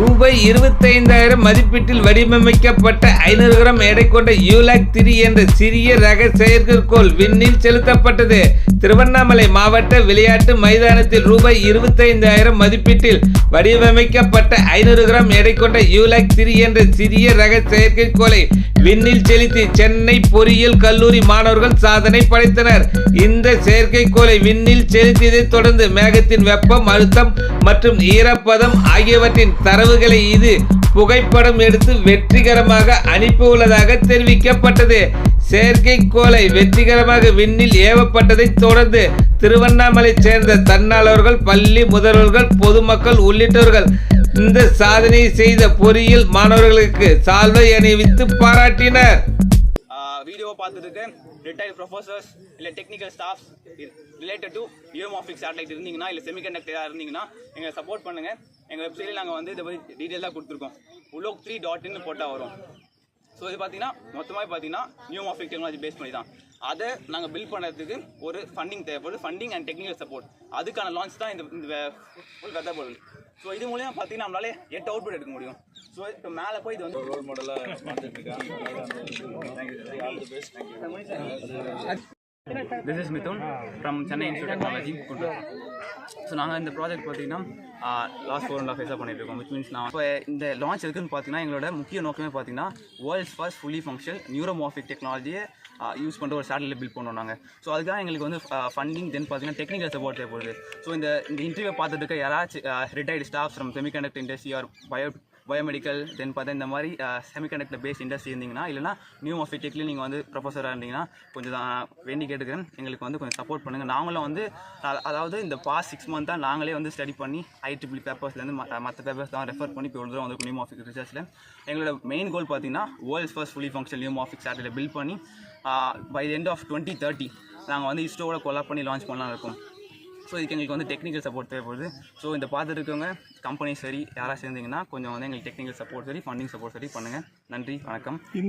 ரூபாய் இருபத்தைந்தாயிரம் மதிப்பீட்டில் வடிவமைக்கப்பட்ட ஐநூறு கிராம் எடை கொண்ட யூலாக் திரி என்ற சிறிய ரக செயற்கைக்கோள் விண்ணில் செலுத்தப்பட்டது. திருவண்ணாமலை மாவட்ட விளையாட்டு மைதானத்தில் ரூபாய் இருபத்தைந்தாயிரம் மதிப்பீட்டில் வடிவமைக்கப்பட்ட ஐநூறு கிராம் எடை கொண்ட யூலாக் திரி என்ற சிறிய ரக செயற்கைக்கோளை விண்ணில் செலுத்தி சென்னை பொறியியல் கல்லூரி மாணவர்கள் சாதனை படைத்தனர். இந்த செயற்கைக்கோளை விண்ணில் செலுத்தியதைத் தொடர்ந்து மேகத்தின் வெப்பம் அழுத்தம் மற்றும் ஈரப்பதம் ஆகியவற்றின் தரவுகளை இது புகைப்படம் எடுத்து வெற்றிகரமாக அனுப்பியுள்ளதாக தெரிவிக்கப்பட்டது. செயற்கைக்கோளை வெற்றிகரமாக விண்ணில் ஏவப்பட்டதைத் தொடர்ந்து திருவண்ணாமலை சேர்ந்த தன்னாளர்கள் பள்ளி முதல்வர்கள் பொதுமக்கள் உள்ளிட்டவர்கள் இந்த சாதனையை செய்த பொறியியல் மாணவர்களுக்கு சால்வை அணிவித்து பாராட்டினர். பார்த்துட்டு ரிட்டையர்ட் ப்ரொஃபஸர்ஸ் இல்லை technical staffs related to neuromorphic satellite இருந்தீங்கன்னா இல்லை செமிகண்டக்டராக இருந்தீங்கன்னா எங்களை சப்போர்ட் பண்ணுங்கள் எங்கள் வெப்சைட்டில் நாங்கள் வந்து இதை பற்றி டீட்டெயிலாக கொடுத்துருக்கோம். உலோக் த்ரீ டாட் இன்னு போட்டால் வரும். ஸோ இது பார்த்தீங்கன்னா மொத்தமாக பார்த்தீங்கன்னா நியூமாஃபிக் டெக்னாலஜி பேஸ் பண்ணி தான். அதை நாங்கள் பில்ட் பண்ணுறதுக்கு ஒரு ஃபண்டிங் தேவைப்படுது ஃபண்டிங் அண்ட் டெக்னிக்கல் சப்போர்ட் அதுக்கான லான்ச் தான் இந்த இந்த ஃபுல் வெதர் பொருள் ஸோ இது மூலியமா பார்த்தீங்கன்னா நம்மளால எட்டு அவுட்புட் எடுக்க முடியும். ஸோ இப்போ மேலே போய் இது வந்து ரோல் மாடலாக this is Mithun from Chennai institute technology Guntur so நாங்கள் இந்த ப்ராஜெக்ட் பார்த்தீங்கன்னா லாஸ்ட் ஃபோர் அண்ட் ஆஃப் ஃபேஸாக பண்ணிட்டு இருக்கோம் விச் மீன்ஸ் நான் இப்போ இந்த லான்ச் எதுக்குன்னு பார்த்தீங்கன்னா எங்களோட முக்கிய நோக்கமே பார்த்தீங்கன்னா world's first fully function neuromorphic டெக்னாலஜியை யூஸ் பண்ணுற ஒரு சேட்டலைட் பில்ட் பண்ணோம் நாங்கள் ஸோ அதுக்காக எங்களுக்கு வந்து ஃபண்டிங் தென் பார்த்தீங்கன்னா டெக்னிக்கல் சப்போர்ட் தேவைப்படுது. ஸோ இந்த இந்த இன்டர்வியூ பார்த்துட்டு இருக்க யாராச்சும் retired staff from semiconductor industry or bio biomedical then பார்த்தா இந்த மாதிரி செமிகண்டக்டர் பேஸ் இண்டஸ்ட்ரி இருந்தீங்கன்னா இல்லைனா நியூ ஆஃபி நீங்கள் வந்து ப்ரொஃபஸராக இருந்தீங்கன்னா கொஞ்சம் தான் வேண்டி கேட்டுக்கிறேன். எங்களுக்கு வந்து கொஞ்சம் சப்போர்ட் பண்ணுங்கள் நாங்களும் வந்து அதாவது இந்த பாஸ்ட் சிக்ஸ் மந்த்தாக நாங்களே வந்து ஸ்டடி பண்ணி ஐடிபிள் பேப்பர்ஸ்லேருந்து மற்ற பேப்பர்ஸ் தான் ரெஃபர் பண்ணி இப்போ தூரம் வந்து நியூ மாஃபிக் ரிசர்ச்சில் எங்களோட மெயின் கோல் பார்த்தீங்கன்னா world's first fully function neuromorphic satellite build பண்ணி by end of twenty thirty நாங்கள் வந்து இஸ்ரோவோட கொலாப் பண்ணி லான்ச் பண்ணலாம் இருக்கோம். ஸோ இதுக்கு எங்களுக்கு வந்து டெக்னிக்கல் சப்போர்ட் தேவைப்படுது. ஸோ இந்த பார்த்துட்டு இருக்கவங்க கம்பெனி சரி யாராக சேர்ந்தீங்கன்னா கொஞ்சம் வந்து எங்களுக்கு டெக்னிக்கல் சப்போர்ட் சரி ஃபண்டிங் சப்போர்ட் சரி பண்ணுங்கள் நன்றி வணக்கம்.